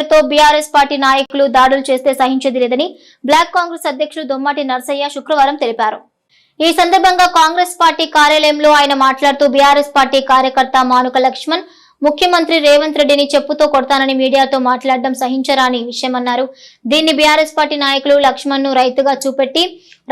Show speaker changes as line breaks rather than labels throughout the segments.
తో BRS party నాయకులు దాడులు చేస్తే సహించేది లేదని బ్లాక్ కాంగ్రెస్ అధ్యక్షుడు దొమ్మాటి నర్సయ్య శుక్రవారం తెలిపారు. ఈ సందర్భంగా కాంగ్రెస్ పార్టీ కార్యాలయంలో ఆయన మాట్లాడుతూ బీఆర్ఎస్ పార్టీ కార్యకర్త మానుక లక్ష్మణ్ ముఖ్యమంత్రి రేవంత్ రెడ్డిని చెప్పుతో కొడతానని మీడియాతో మాట్లాడడం సహించరాని విషయమన్నారు. దీన్ని బీఆర్ఎస్ పార్టీ నాయకులు లక్ష్మణ్ను రైతుగా చూపెట్టి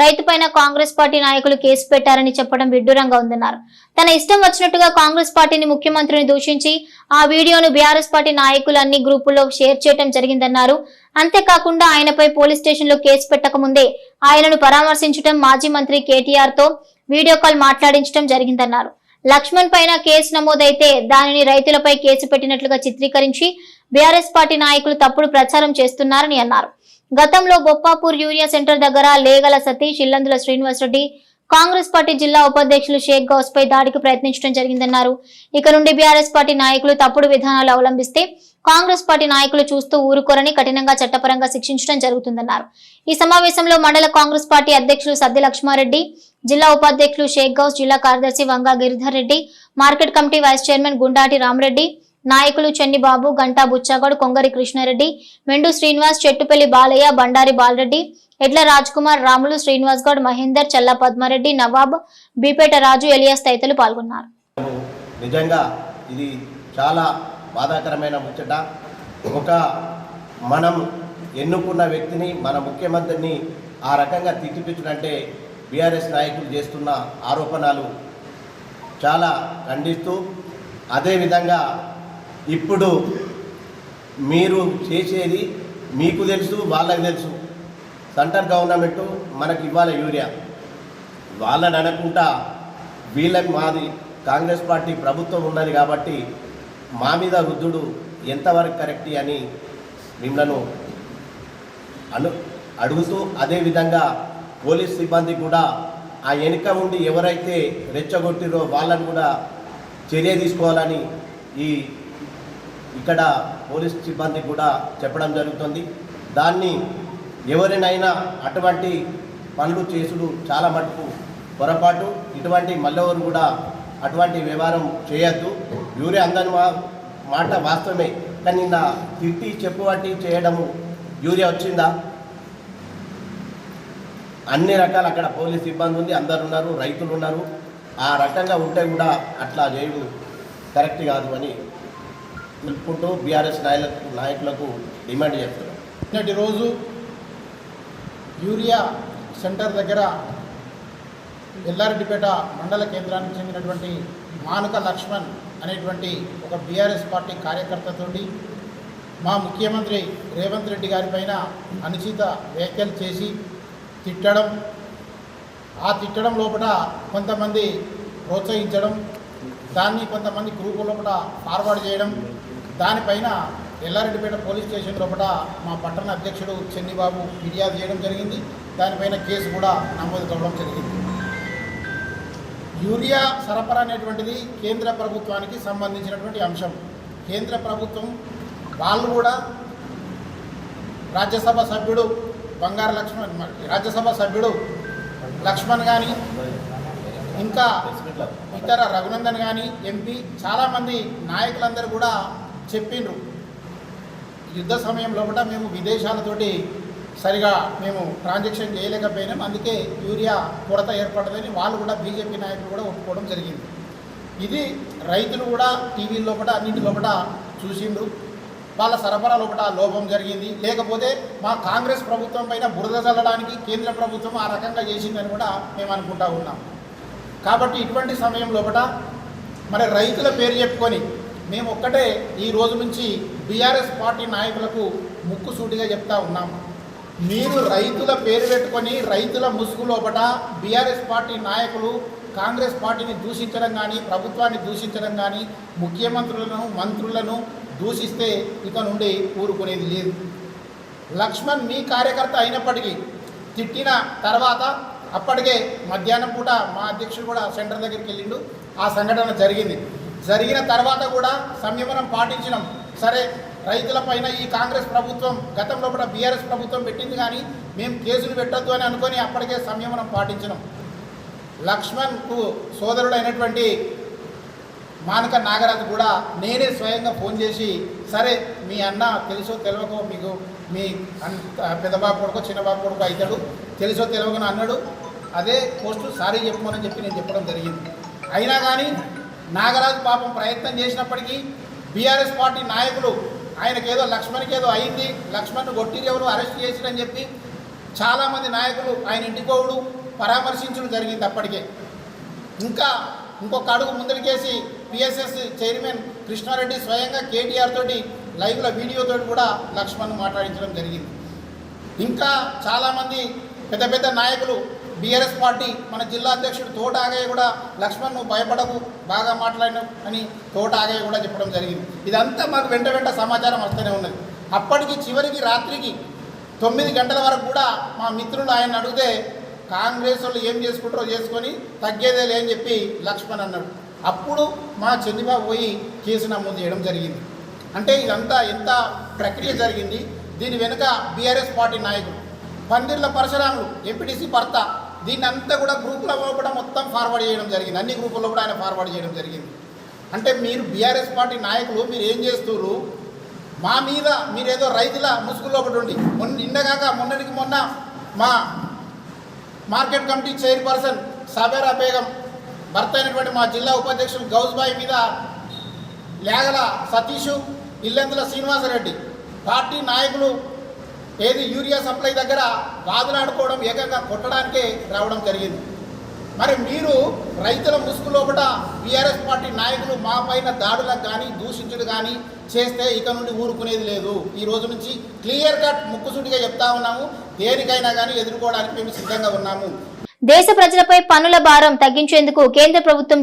రైతుపైన కాంగ్రెస్ పార్టీ నాయకులు కేసు పెట్టారని చెప్పడం విడ్డూరంగా ఉందన్నారు. తన ఇష్టం వచ్చినట్టుగా కాంగ్రెస్ పార్టీని ముఖ్యమంత్రిని దూషించి ఆ వీడియోను బీఆర్ఎస్ పార్టీ నాయకులు అన్ని గ్రూపుల్లో షేర్ చేయడం జరిగిందన్నారు. అంతేకాకుండా ఆయనపై పోలీస్ స్టేషన్లో కేసు పెట్టకముందే ఆయనను పరామర్శించడం మాజీ మంత్రి కేటీఆర్తో వీడియో కాల్ మాట్లాడించడం జరిగిందన్నారు. లక్ష్మణ్ పైన కేసు నమోదైతే దానిని రైతులపై కేసు పెట్టినట్లుగా చిత్రీకరించి బీఆర్ఎస్ పార్టీ నాయకులు తప్పుడు ప్రచారం చేస్తున్నారని అన్నారు. గతంలో బొప్పాపూర్ యూరియా సెంటర్ దగ్గర లేగల సతీష్ ఇల్లందుల శ్రీనివాసరెడ్డి కాంగ్రెస్ పార్టీ జిల్లా ఉపాధ్యక్షులు షేక్ గౌస్ పై దాడికి ప్రయత్నించడం జరిగిందన్నారు. ఇక నుండి బీఆర్ఎస్ పార్టీ నాయకులు తప్పుడు విధానాలు అవలంబిస్తే కాంగ్రెస్ పార్టీ నాయకులు చూస్తూ ఊరుకోరని కఠినంగా చట్టపరంగా శిక్షించడం జరుగుతుందన్నారు. ఈ సమావేశంలో మండల కాంగ్రెస్ పార్టీ అధ్యక్షులు సద్ది లక్ష్మారెడ్డి జిల్లా ఉపాధ్యక్షులు షేక్ గౌస్ జిల్లా కార్యదర్శి Vanga Giridhar Reddy market committee vice chairman Gundati Ramareddy నాయకులు చెన్నిబాబు గంటా బుచ్చగౌడ్ కొంగరి కృష్ణారెడ్డి మెండు శ్రీనివాస్ చెట్టుపల్లి బాలయ్య బండారి బాలరెడ్డి ఎడ్ల రాజ్ కుమార్ రాములు శ్రీనివాస్ గౌడ్ మహేందర్ చల్ల పద్మారెడ్డి నవాబ్ బీపేట రాజు ఎలియాస్ తదితరులు పాల్గొన్నారు.
నిజంగా ఇది చాలా బాధాకరమైన ముచ్చట. ఒక మనం ఎన్నుకున్న వ్యక్తిని మన ముఖ్యమంత్రిని ఆ రకంగా తిట్టిపించడంటే బీఆర్ఎస్ నాయకులు చేస్తున్న ఆరోపణలు చాలా ఖండిస్తూ అదేవిధంగా ఇప్పుడు మీరు చేసేది మీకు తెలుసు వాళ్ళకి తెలుసు. సెంటర్ గవర్నమెంట్ మనకి ఇవ్వాలి యూరియా. వాళ్ళని అనకుండా వీళ్ళకి మాది కాంగ్రెస్ పార్టీ ప్రభుత్వం ఉన్నది కాబట్టి మా మీద వృద్ధుడు ఎంతవరకు కరెక్ట్ అని మిమ్మల్ని అను అడుగుతూ అదేవిధంగా పోలీస్ సిబ్బంది కూడా ఆ వెనుక ఉండి ఎవరైతే రెచ్చగొట్టిరో వాళ్ళని కూడా చర్య తీసుకోవాలని ఈ ఇక్కడ పోలీస్ సిబ్బంది కూడా చెప్పడం జరుగుతుంది. దాన్ని ఎవరినైనా అటువంటి పనులు చేసుడు చాలా మటుకు పొరపాటు. ఇటువంటి మల్లెవరు కూడా అటువంటి వ్యవహారం చేయొద్దు. యూరియా అందని మా మాట వాస్తవమే. కానీ నిన్న తిట్టి చెప్పుబట్టి చేయడము యూరియా వచ్చిందా? అన్ని రకాల అక్కడ పోలీస్ సిబ్బంది ఉంది. అందరు ఉన్నారు రైతులు ఉన్నారు. ఆ రకంగా ఉంటే కూడా అట్లా చేయడం. కరెక్ట్ కాదు అని తెలుపుకుంటూ బీఆర్ఎస్ నాయకులకు నాయకులకు డిమాండ్
చేస్తున్నారు రోజు యూరియా సెంటర్ దగ్గర ఎల్లారెడ్డిపేట మండల కేంద్రానికి చెందినటువంటి మానుక లక్ష్మణ్ అనేటువంటి ఒక బీఆర్ఎస్ పార్టీ కార్యకర్తతోటి మా ముఖ్యమంత్రి రేవంత్ రెడ్డి గారి పైన అనుచిత వ్యాఖ్యలు చేసి తిట్టడం. ఆ తిట్టడం లోపల కొంతమంది ప్రోత్సహించడం. దాన్ని కొంతమంది గ్రూపు లోపల ఫార్వర్డ్ చేయడం. దానిపైన ఎల్లారెడ్డిపేట పోలీస్ స్టేషన్ లోపల మా పట్టణ అధ్యక్షుడు చెన్నిబాబు ఫిర్యాదు చేయడం జరిగింది. దానిపైన కేసు కూడా నమోదు కావడం జరిగింది. యూరియా సరఫరా అనేటువంటిది కేంద్ర ప్రభుత్వానికి సంబంధించినటువంటి అంశం. కేంద్ర ప్రభుత్వం వాళ్ళు కూడా రాజ్యసభ సభ్యుడు బంగారు లక్ష్మణ్ రాజ్యసభ సభ్యుడు లక్ష్మణ్ కానీ ఇంకా ఇతర రఘునందన్ కానీ ఎంపీ చాలామంది నాయకులందరూ కూడా చెప్పిండ్రు. యుద్ధ సమయం లోపల మేము విదేశాలతోటి సరిగా మేము ట్రాన్సాక్షన్ చేయలేకపోయినాం. అందుకే యూరియా కొరత ఏర్పడదని వాళ్ళు కూడా బీజేపీ నాయకులు కూడా ఒప్పుకోవడం జరిగింది. ఇది రైతులు కూడా టీవీ లోపల అన్నింటి లోపల చూసిండ్రు. వాళ్ళ సరఫరా లోపల లోపం జరిగింది. లేకపోతే మా కాంగ్రెస్ ప్రభుత్వం పైన బురద చల్లడానికి కేంద్ర ప్రభుత్వం ఆ రకంగా చేసిందని కూడా మేము అనుకుంటా ఉన్నాం. కాబట్టి ఇటువంటి సమయం లోపల మరి రైతుల పేరు చెప్పుకొని మేము ఒక్కటే ఈ రోజు నుంచి బీఆర్ఎస్ పార్టీ నాయకులకు ముక్కుసూటిగా చెప్తా ఉన్నాం. మీరు రైతుల పేరు పెట్టుకొని రైతుల ముసుగు లోపల బీఆర్ఎస్ పార్టీ నాయకులు కాంగ్రెస్ పార్టీని దూషించడం కానీ ప్రభుత్వాన్ని దూషించడం కానీ ముఖ్యమంత్రులను మంత్రులను దూషిస్తే ఇక నుండి ఊరుకునేది లేదు. లక్ష్మణ్ మీ కార్యకర్త అయినప్పటికీ తిట్టిన తర్వాత అప్పటికే మధ్యాహ్నం పూట మా అధ్యక్షుడు కూడా సెంటర్ దగ్గరికి వెళ్ళిండు. ఆ సంఘటన జరిగింది. జరిగిన తర్వాత కూడా సంయమనం పాటించినాం. సరే రైతుల పైన ఈ కాంగ్రెస్ ప్రభుత్వం గతంలో కూడా బీఆర్ఎస్ ప్రభుత్వం పెట్టింది కానీ మేము కేసులు పెట్టొద్దు అని అనుకొని అప్పటికే సంయమనం పాటించినాం. లక్ష్మణ్కు సోదరుడైనటువంటి మానక నాగరాజు కూడా నేనే స్వయంగా ఫోన్ చేసి సరే మీ అన్న తెలుసో తెలియకో మీకు మీ పెద్దబాబు కొడుకో చిన్నబాబు కొడుకో అవుతాడు తెలుసో తెలియకనో అన్నాడు. అదే పోస్టు సారీ చెప్పమని చెప్పి నేను చెప్పడం జరిగింది. అయినా కానీ నాగరాజు పాపం ప్రయత్నం చేసినప్పటికీ బీఆర్ఎస్ పార్టీ నాయకులు ఆయనకి ఏదో లక్ష్మణ్కి ఏదో అయింది లక్ష్మణ్ను గొట్టిరి ఎవరు అరెస్ట్ చేసిరని చెప్పి చాలామంది నాయకులు ఆయన ఇంటికోవుడు పరామర్శించడం జరిగింది అప్పటికే. ఇంకా ఇంకొక అడుగు ముందరికేసి పిఎస్ఎస్ చైర్మన్ కృష్ణారెడ్డి స్వయంగా కేటీఆర్ తోటి లైవ్లో వీడియోతో కూడా లక్ష్మణ్ మాట్లాడించడం జరిగింది. ఇంకా చాలామంది పెద్ద పెద్ద నాయకులు బీఆర్ఎస్ పార్టీ మన జిల్లా అధ్యక్షుడు తోట ఆగయ్య కూడా లక్ష్మణ్ నువ్వు భయపడకు బాగా మాట్లాడిన అని తోట ఆగయ్య కూడా చెప్పడం జరిగింది. ఇదంతా మాకు వెంట వెంట సమాచారం వస్తూనే ఉన్నది. అప్పటికి చివరికి రాత్రికి తొమ్మిది గంటల వరకు కూడా మా మిత్రులు ఆయన అడిగితే కాంగ్రెస్ వాళ్ళు ఏం చేసుకుంటారో చేసుకొని తగ్గేదే లేని చెప్పి లక్ష్మణ్ అన్నాడు. అప్పుడు మా చంద్రబాబు పోయి కేసు నమోదు చేయడం జరిగింది. అంటే ఇదంతా ఎంత ప్రక్రియ జరిగింది? దీని వెనుక బీఆర్ఎస్ పార్టీ నాయకుడు పందిర్ల పరశురాములు ఎంపీటీసీ భర్త దీన్ని అంతా కూడా గ్రూపులో కూడా మొత్తం ఫార్వర్డ్ చేయడం జరిగింది. అన్ని గ్రూపుల్లో కూడా ఆయన ఫార్వర్డ్ చేయడం జరిగింది. అంటే మీరు బీఆర్ఎస్ పార్టీ నాయకులు మీరు ఏం చేస్తున్నారు మా మీద మీరేదో రైతుల ముసుగులో ఒకటి ఉండి మొన్న నిన్నగాక మొన్నటికి మొన్న మా market committee chairperson Sabera Begum భర్త అయినటువంటి మా జిల్లా ఉపాధ్యక్షులు గౌజ్బాయి మీద లేగల సతీషు ఇల్లెందుల శ్రీనివాసరెడ్డి పార్టీ నాయకులు ఏది యూరియా సప్లై దగ్గర వాదులాడుకోవడం ఏకంగా కొట్టడానికే రావడం జరిగింది. మరి మీరు రైతుల ముసుగు లోపల బీఆర్ఎస్ పార్టీ నాయకులు మా పైన దాడులకు కానీ దూషించుడు కానీ చేస్తే ఇక నుండి ఊరుకునేది లేదు. ఈ రోజు నుంచి క్లియర్ కట్ ముక్కుసూటిగా చెప్తా ఉన్నాము. దేనికైనా కానీ ఎదుర్కోవడానికి మేము సిద్ధంగా ఉన్నాము.
దేశ ప్రజలపై పనుల భారం తగ్గించేందుకు కేంద్ర ప్రభుత్వం